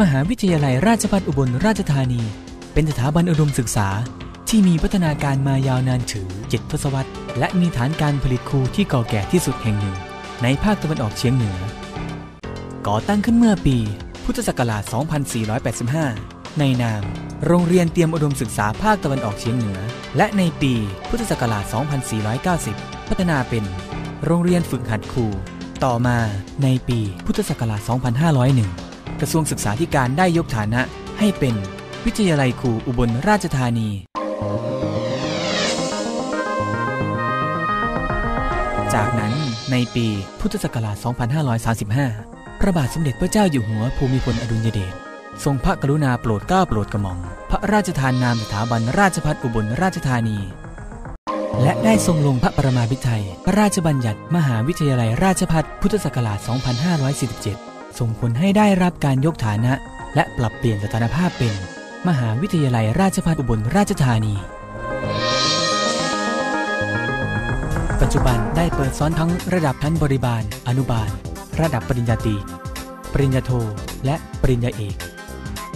มหาวิทยาลัยราชภัฏอุบลราชธานี เป็นสถาบันอุดมศึกษาที่มีพัฒนาการมายาวนานถึง7ทศวรรษ และมีฐานการผลิตครูที่เก่าแก่ที่สุดแห่งหนึ่ง ในภาคตะวันออกเฉียงเหนือ ก่อตั้งขึ้นเมื่อปี พุทธศักราช 2485 ในนาม โรงเรียนเตรียมอุดมศึกษาภาคตะวันออกเฉียงเหนือ และในปีพุทธศักราช 2490 พัฒนาเป็น โรงเรียนฝึกหัดครู ต่อมาในปีพุทธศักราช 2501 กระทรวงศึกษาธิการได้ยกฐานะให้เป็นวิทยาลัยครูอุบลราชธานี จากนั้นในปีพุทธศักราช 2535 พระบาทสมเด็จพระเจ้าอยู่หัวภูมิพลอดุลยเดชทรงพระกรุณาโปรดเกล้าโปรดกระหม่อมพระราชทานนามสถาบันราชภัฏอุบลราชธานี และได้ทรงลงพระประมาพิไทยพระราชบัญญัติมหาวิทยาลัยราชภัฏพุทธศักราช 2547 ส่งผลให้ได้รับการยกฐานะ และปรับเปลี่ยนสถานภาพเป็น มหาวิทยาลัยราชภัฏอุบลราชธานี ปัจจุบันได้เปิดสอนทั้งระดับชั้นบริบาล อนุบาล ระดับปริญญาตรี ปริญญาโท และปริญญาเอก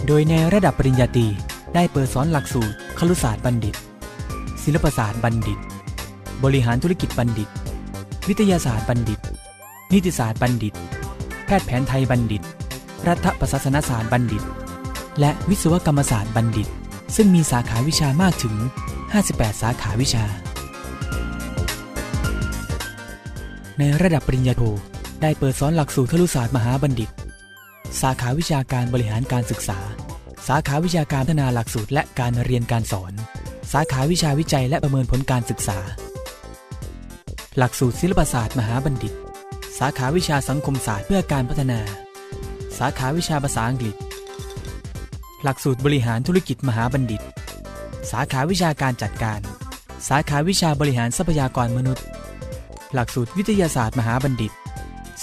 โดยในระดับปริญญาตรีได้เปิดสอนหลักสูตรครุศาสตร์บัณฑิต ศิลปศาสตร์บัณฑิต บริหารธุรกิจบัณฑิต วิทยาศาสตร์บัณฑิต นิติศาสตร์บัณฑิต แพทย์แผนไทยบัณฑิต รัฐประศาสนศาสตร์บัณฑิต และวิศวกรรมศาสตร์บัณฑิต ซึ่งมีสาขาวิชามากถึง 58 สาขาวิชา ในระดับปริญญาโทได้เปิดสอนหลักสูตรครุศาสตร์มหาบัณฑิต สาขาวิชาการบริหารการศึกษา สาขาวิชาการพัฒนาหลักสูตรและการเรียนการสอน สาขาวิชาวิจัยและประเมินผลการศึกษา หลักสูตรศิลปศาสตร์มหาบัณฑิต สาขาวิชาสังคมศาสตร์เพื่อการพัฒนา สาขาวิชาภาษาอังกฤษ หลักสูตรบริหารธุรกิจมหาบัณฑิต สาขาวิชาการจัดการ สาขาวิชาบริหารทรัพยากรมนุษย์ หลักสูตรวิทยาศาสตร์มหาบัณฑิต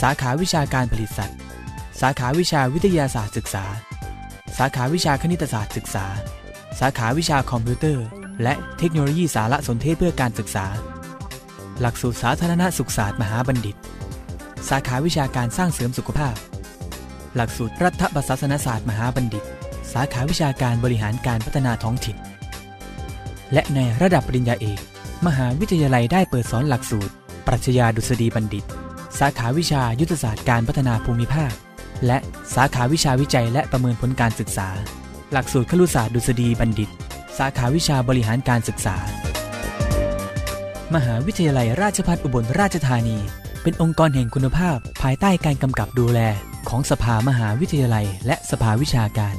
สาขาวิชาการผลิตสัตว์ สาขาวิชาวิทยาศาสตร์ศึกษา สาขาวิชาคณิตศาสตร์ศึกษา สาขาวิชาคอมพิวเตอร์ และเทคโนโลยีสารสนเทศเพื่อการศึกษา หลักสูตรสาธารณสุขศาสตร์มหาบัณฑิต สาขาวิชาการสร้างเสริมสุขภาพ หลักสูตรรัฐประศาสนศาสตร์มหาบัณฑิต สาขาวิชาการบริหารการพัฒนาท้องถิ่น และในระดับปริญญาเอก มหาวิทยาลัยได้เปิดสอนหลักสูตร ปรัชญาดุษฎีบัณฑิต สาขาวิชายุทธศาสตร์การพัฒนาภูมิภาค และสาขาวิชาวิจัยและประเมินผลการศึกษา หลักสูตรครุศาสตร์ดุษฎีบัณฑิต สาขาวิชาบริหารการศึกษา มหาวิทยาลัยราชภัฏอุบลราชธานี เป็นองค์กรแห่งคุณภาพ ภายใต้การกำกับดูแล ของสภามหาวิทยาลัย และสภาวิชาการ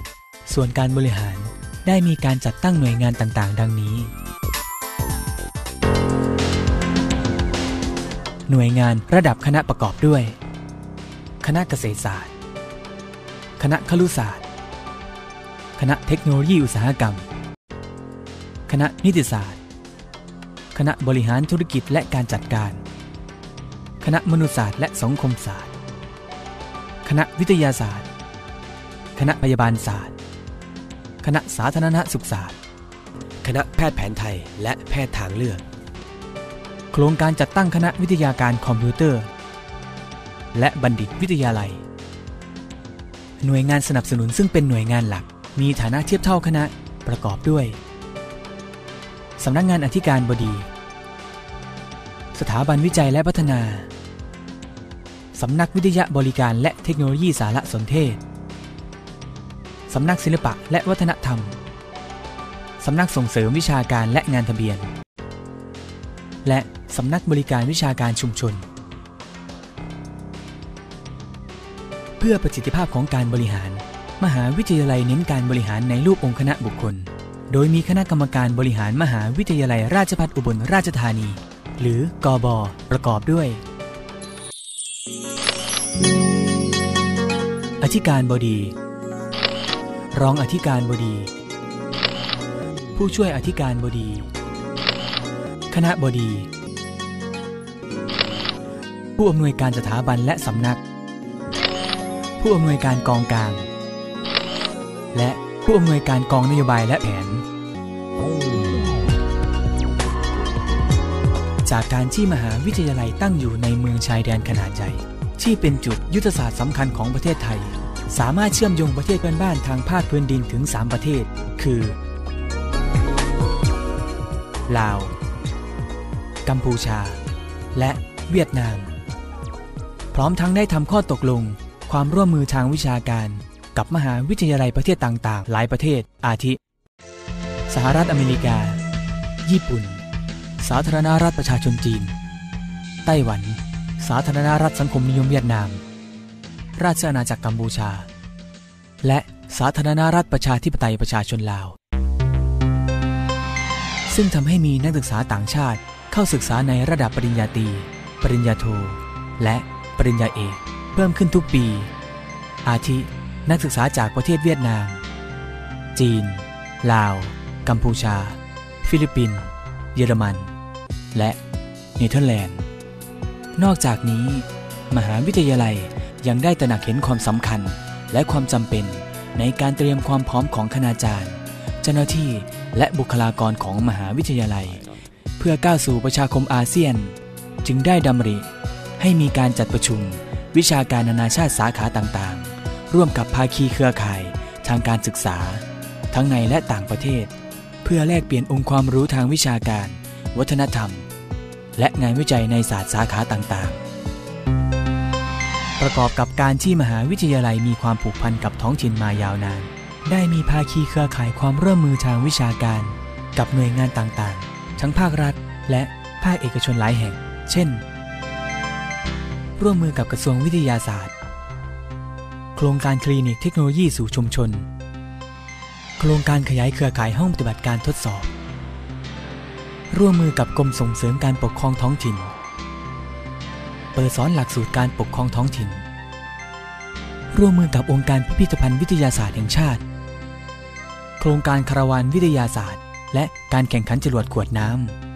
ส่วนการบริหารได้มีการจัดตั้งหน่วยงานต่างๆ ดังนี้ หน่วยงานระดับคณะประกอบด้วย คณะเกษตรศาสตร์ คณะครุศาสตร์ คณะเทคโนโลยีอุตสาหกรรม คณะนิติศาสตร์ คณะบริหารธุรกิจและการจัดการ คณะมนุษยศาสตร์และสังคมศาสตร์ คณะวิทยาศาสตร์ คณะพยาบาลศาสตร์ คณะสาธารณสุขศาสตร์ คณะแพทย์แผนไทยและแพทย์ทางเลือก โครงการจัดตั้งคณะวิทยาการคอมพิวเตอร์ และบัณฑิตวิทยาลัย หน่วยงานสนับสนุนซึ่งเป็นหน่วยงานหลัก มีฐานะเทียบเท่าคณะประกอบด้วยสำนักงานอธิการบดี สถาบันวิจัยและพัฒนา สำนักวิทยาบริการและเทคโนโลยีสารสนเทศ สำนักศิลปะและวัฒนธรรม สำนักส่งเสริมวิชาการและงานทะเบียน และสำนักบริการวิชาการชุมชน เพื่อประสิทธิภาพของการบริหาร มหาวิทยาลัยเน้นการบริหารในรูปองค์คณะบุคคล โดยมีคณะกรรมการบริหารมหาวิทยาลัยราชภัฏอุบลราชธานี หรือกอบอประกอบด้วย อธิการบดี รองอธิการบดี ผู้ช่วยอธิการบดี คณะบดี ผู้อำนวยการสถาบันและสำนัก ผู้อำนวยการกองกลางและผู้อำนวยการกองนโยบายและแผน จากการที่มหาวิทยาลัยตั้งอยู่ในเมืองชายแดนขนาดใหญ่ที่เป็นจุดยุทธศาสตร์สำคัญของประเทศไทย สามารถเชื่อมโยงประเทศเพื่อนบ้านทางภาคพื้นดินถึง 3 ประเทศ คือ ลาว กัมพูชา และเวียดนาม พร้อมทั้งได้ทำข้อตกลง ความร่วมมือทางวิชาการ กับมหาวิทยาลัยประเทศต่างๆ หลายประเทศ อาทิ สหรัฐอเมริกา ญี่ปุ่น สาธารณรัฐประชาชนจีน ไต้หวัน สาธารณรัฐสังคมนิยมเวียดนาม ราชอาณาจักรกัมพูชา และสาธารณรัฐประชาธิปไตยประชาชนลาว ซึ่งทำให้มีนักศึกษาต่างชาติเข้าศึกษาในระดับปริญญาตรี ปริญญาโท และปริญญาเอกเพิ่มขึ้นทุกปี อาทิ นักศึกษาจากประเทศเวียดนาม จีน ลาว กัมพูชา ฟิลิปปินส์ เยอรมัน และเนเธอร์แลนด์ นอกจากนี้ มหาวิทยาลัยยังได้ตระหนักเห็นความสำคัญและความจำเป็นในการเตรียมความพร้อมของคณาจารย์ เจ้าหน้าที่และบุคลากรของมหาวิทยาลัย เพื่อก้าวสู่ประชาคมอาเซียน จึงได้ดำริ ให้มีการจัดประชุม วิชาการนานาชาติสาขาต่างๆ ร่วมกับภาคีเครือข่ายทางการศึกษา ทั้งในและต่างประเทศ เพื่อแลกเปลี่ยนองค์ความรู้ทางวิชาการ วัฒนธรรม และงานวิจัยในศาสตร์สาขาต่างๆ ประกอบกับการที่มหาวิทยาลัยมีความผูกพันกับท้องถิ่นมายาวนาน ได้มีภาคีเครือข่ายความร่วมมือทางวิชาการ กับหน่วยงานต่างๆ ทั้งภาครัฐ และภาคเอกชนหลายแห่ง เช่น ร่วมมือกับกระทรวงวิทยาศาสตร์ โครงการคลินิกเทคโนโลยีสู่ชุมชน โครงการขยายเครือข่ายห้องปฏิบัติการทดสอบ ร่วมมือกับกรมส่งเสริมการปกครองท้องถิ่น เปิดสอนหลักสูตรการปกครองท้องถิ่น ร่วมมือกับองค์การพิพิธภัณฑ์วิทยาศาสตร์แห่งชาติ โครงการคาราวานวิทยาศาสตร์ และการแข่งขันจรวดขวดน้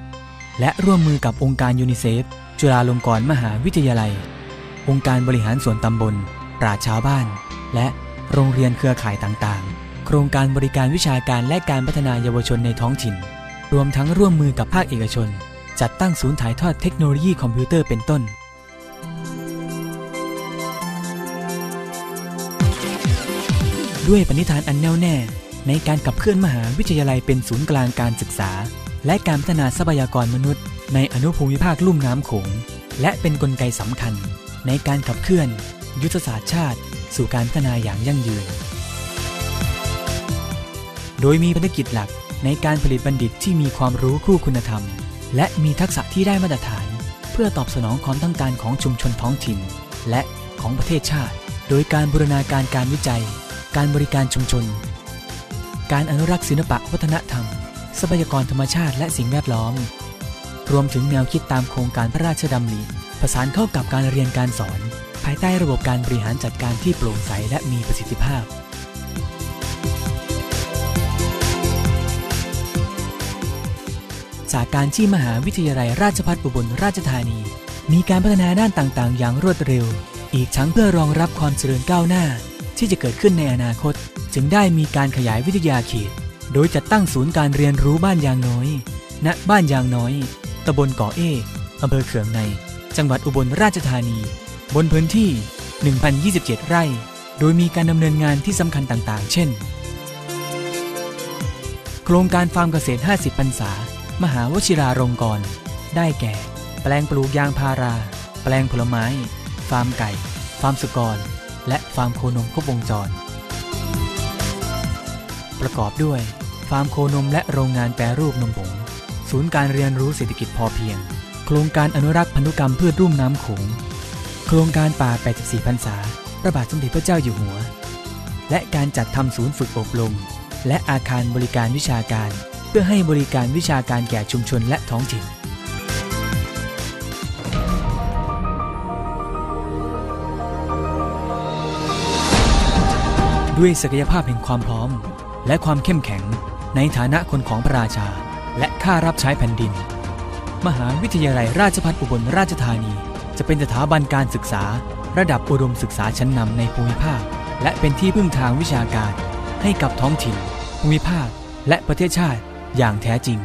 ำ และร่วมมือกับองค์การยูนิเซฟ จุฬาลงกรณ์มหาวิทยาลัย องค์การบริหารส่วนตำบล ปราชชาวบ้าน และโรงเรียนเครือข่ายต่างๆ โครงการบริการวิชาการและการพัฒนายาวชนในท้องถิ่น รวมทั้งร่วมมือกับภาคเอกชน จัดตั้งศูนย์ถ่ายทอดเทคโนโลยีคอมพิวเตอร์เป็นต้น ด้วยปณิธานอันแน่วแน่ ในการขับเคลื่อนมหาวิทยาลัยเป็นศูนย์กลางการศึกษา และการพัฒนาทรัพยากรมนุษย์ ในอนุภูมิภาคลุ่มน้ำโขง และเป็นนกลไกสำคัญ ในการขับเคลื่อน ยุทธศาสตร์ชาติ สู่การพัฒนาอย่างยั่งยืน โดยมีภารกิจหลัก ในการผลิตบัณฑิตที่มีความรู้คู่คุณธรรม และมีทักษะที่ได้มาตรฐาน เพื่อตอบสนองความต้องการของชุมชนท้องถิ่น และของประเทศชาติ โดยการบูรณาการการวิจัย การบริการชุมชน การอนุรักษ์ศิลปะวัฒนธรรมทรัพยากรธรรมชาติและสิ่งแวดล้อม รวมถึงแนวคิดตามโครงการพระราชดำริประสานเข้ากับการเรียนการสอน ภายใต้ระบบการบริหารจัดการที่โปร่งใสและมีประสิทธิภาพ จากการที่มหาวิทยาลัยราชภัฏอุบลราชธานี มีการพัฒนาด้านต่างๆ อย่างรวดเร็ว อีกทั้งเพื่อรองรับความเจริญก้าวหน้า ที่จะเกิดขึ้นในอนาคต จึงได้มีการขยายวิทยาเขต โดยจัดตั้งศูนย์การเรียนรู้บ้านยางน้อย ณ บ้านยางน้อย ตำบลเกาะเออำเภอเขืองใน จังหวัดอุบลราชธานี บนพื้นที่ 1,027 ไร่ โดยมีการดำเนินงานที่สำคัญต่างๆ เช่น โครงการฟาร์มเกษตร 50 พรรษา มหาวชิราลงกรณ์ได้แก่ แปลงปลูกยางพารา แปลงผลไม้ ฟาร์มไก่ ฟาร์มสุกร และฟาร์มโคนมครบวงจร ประกอบด้วย ฟาร์มโคนมและโรงงานแปรรูปนมผงศูนย์การเรียนรู้เศรษฐกิจพอเพียง โครงการอนุรักษ์พันธุกรรมพืชรุ่มน้ำโขงโครงการป่า 84 พรรษา พระบาทสมเด็จพระเจ้าอยู่หัว และการจัดทำศูนย์ฝึกอบรม และอาคารบริการวิชาการ เพื่อให้บริการวิชาการแก่ชุมชนและท้องถิ่น ด้วยศักยภาพแห่งความพร้อม และความเข้มแข็งในฐานะคนของพระราชา และข้ารับใช้แผ่นดิน มหาวิทยาลัยราชภัฏอุบลราชธานี จะเป็นสถาบันการศึกษา ระดับอุดมศึกษาชั้นนำในภูมิภาค และเป็นที่พึ่งทางวิชาการ ให้กับท้องถิ่น ภูมิภาค และประเทศชาติ อย่างแท้จริง